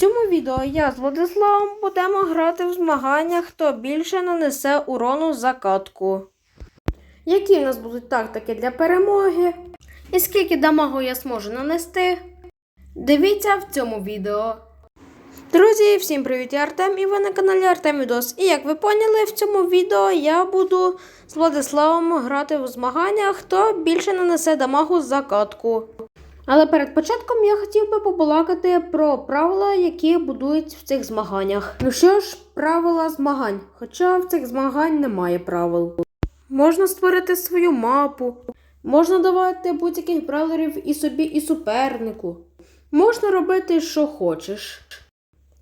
цьому відео я з Владиславом будемо грати в змаганнях, хто більше нанесе урону за катку. Які в нас будуть тактики для перемоги? І скільки дамагу я зможу нанести? Дивіться в цьому відео. Друзі, всім привіт, я Артем і ви на каналі Артем Відос. І як ви поняли, в цьому відео я буду з Владиславом грати в змаганнях, хто більше нанесе дамагу за катку. Але перед початком я хотів би побалакати про правила, які будують в цих змаганнях. Ну що ж, правила змагань, хоча в цих змагань немає правил. Можна створити свою мапу, можна давати будь-яких бралерів і собі, і супернику. Можна робити, що хочеш.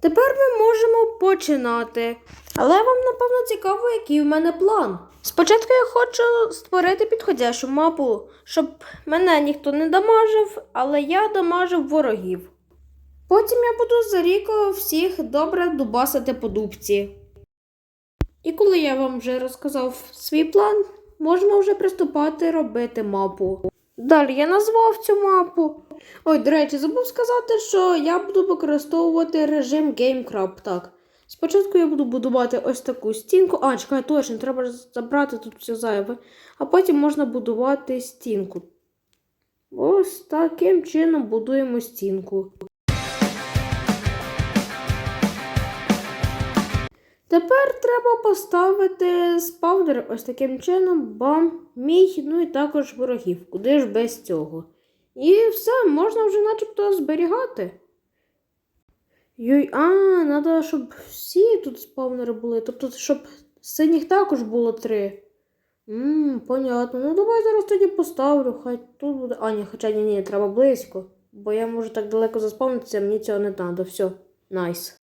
Тепер ми можемо починати. Але вам, напевно, цікаво, який в мене план. Спочатку я хочу створити підходящу мапу, щоб мене ніхто не дамажив, але я дамажив ворогів. Потім я буду за рікою всіх добре дубасити по дубці. І коли я вам вже розказав свій план, можемо вже приступати робити мапу. Далі я назвав цю мапу. Ой, до речі, забув сказати, що я буду використовувати режим GameCrab. Так. Спочатку я буду будувати ось таку стінку. А, чекай, точно, треба забрати тут все зайве. А потім можна будувати стінку. Ось таким чином будуємо стінку. Тепер треба поставити спавнер ось таким чином, бам, мій, ну і також ворогів. Куди ж без цього? І все, можна вже начебто зберігати. Йой, а, треба, щоб всі тут спавнери були. Тобто, щоб синіх також було три. Ммм, понятно. Ну давай зараз тоді поставлю. Хай тут буде. А, ні, хоча ні, ні, треба близько. Бо я можу так далеко заспавнитися, мені цього не треба. Все, найс.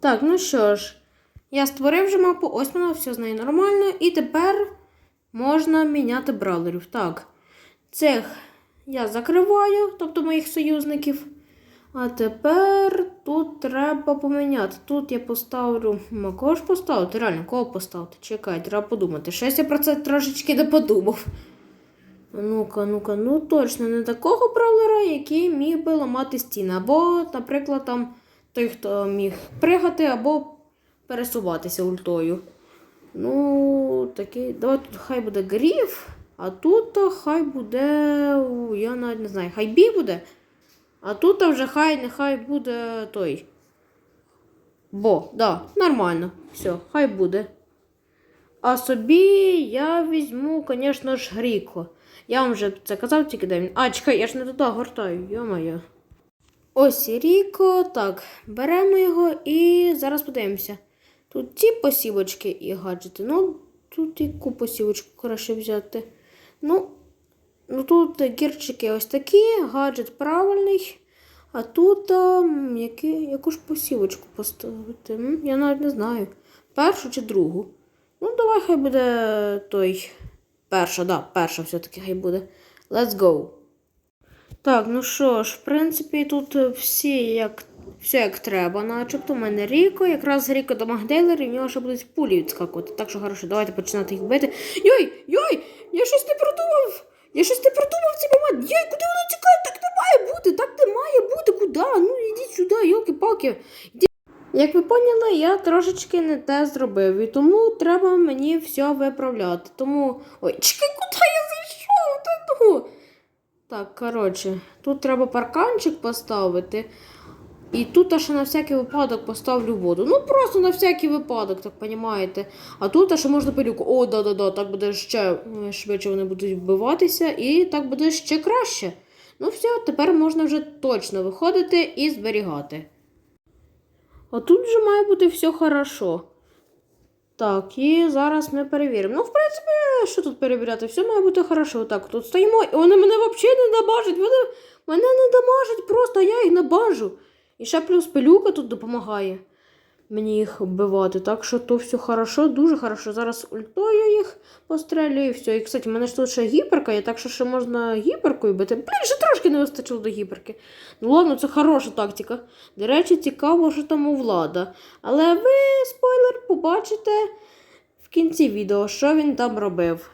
Так, ну що ж, я створив вже мапу, ось вона, все з нею нормально. І тепер можна міняти бравлерів. Так, цих я закриваю, тобто моїх союзників. А тепер тут треба поміняти. Тут я поставлю. Кого ж поставити? Реально, кого поставити? Чекай, треба подумати. Щось я про це трошечки не подумав. Ну-ка, ну-ка, ну точно не такого бравлера, який міг би ламати стіни. Або, наприклад, там той, хто міг пригати, або пересуватися ультою. Ну, такий. Давай тут хай буде гріф, а тут хай буде. Я навіть не знаю, хай бій буде. А тут вже хай нехай буде той. Бо, да, нормально. Все, хай буде. А собі я візьму, звісно ж, Гріко. Я вам вже це казав тільки де він. А, чекай, я ж не туди гортаю, йо-моє. Ось Ріко. Так, беремо його і зараз подивимося. Тут ці посівочки і гаджети. Ну, тут яку посівочку краще взяти. Ну, ну тут гірчики ось такі, гаджет правильний. А тут м, які, яку ж посівочку поставити? Я навіть не знаю. Першу чи другу? Ну, давай хай буде той. Перша, да, перша все-таки хай буде. Let's go. Так, ну що ж, в принципі, тут всі як, все як треба, начебто. У мене Ріко, якраз Ріко до Магдейлер, і в нього ще будуть пулі відскакувати. Так що хорошо, давайте починати їх бити. Йой, йой! Я щось не продумав! Я щось не продумав в цей момент. Йой, куди воно тікає? Так не має бути, так не має бути, куди? Ну йдіть сюди, йолки-палки. Йдіть. Як ви поняли, я трошечки не те зробив, і тому треба мені все виправляти. Тому. Ой, чекай, куди я зайшов? Та ну. Так, коротше, тут треба парканчик поставити. І тут аж на всякий випадок поставлю воду. Ну просто на всякий випадок, так понімаєте. А тут аж можна пилюку. О, да-да-да, так буде ще швидше вони будуть вбиватися, і так буде ще краще. Ну все, тепер можна вже точно виходити і зберігати. А тут вже має бути все хорошо. Так, і зараз ми перевіримо. Ну, в принципі, що тут перевіряти? Все має бути хорошо. Так, тут стоїмо, і вони мене взагалі не набажать. Вони мене не дамажать просто, я їх набажу. І ще плюс пилюка тут допомагає мені їх вбивати. Так що то все хорошо, дуже хорошо. Зараз ультою їх пострелюю і все. І, кстати, в мене ж тут ще гіперка є, так що ще можна гіперкою бити. Блін, ще трошки не вистачило до гіперки. Ну ладно, це хороша тактика. До речі, цікаво, що там у влада. Але ви, спойлер, побачите в кінці відео, що він там робив.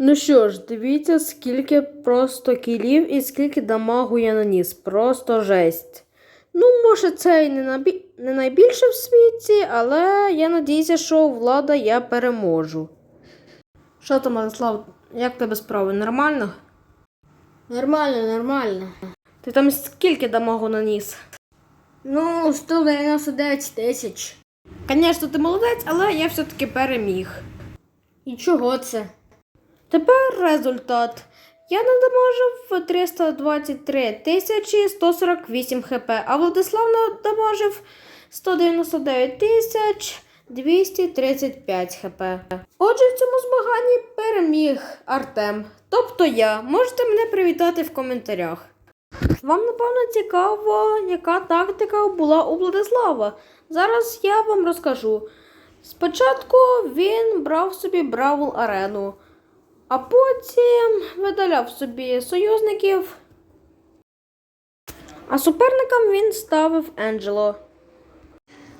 Ну що ж, дивіться, скільки просто кілів і скільки дамагу я наніс. Просто жесть. Ну, може, це і не, набі... не найбільше в світі, але я надіюся, що влада я переможу. Що там, Мирослав, як тебе справи? Нормально? Нормально, нормально. Ти там скільки дамагу наніс? Ну, 199 тисяч. Звісно, ти молодець, але я все-таки переміг. І чого це? Тепер результат. Я надамажив 323 тисячі 148 хп, а Владислав надамажив 199 тисяч 235 хп. Отже, в цьому змаганні переміг Артем. Тобто я. Можете мене привітати в коментарях. Вам, напевно, цікаво, яка тактика була у Владислава. Зараз я вам розкажу. Спочатку він брав собі Бравл Арену, а потім видаляв собі союзників. А суперником він ставив Енджело.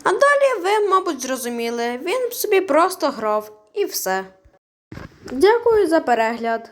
А далі ви, мабуть, зрозуміли, він собі просто грав і все. Дякую за перегляд.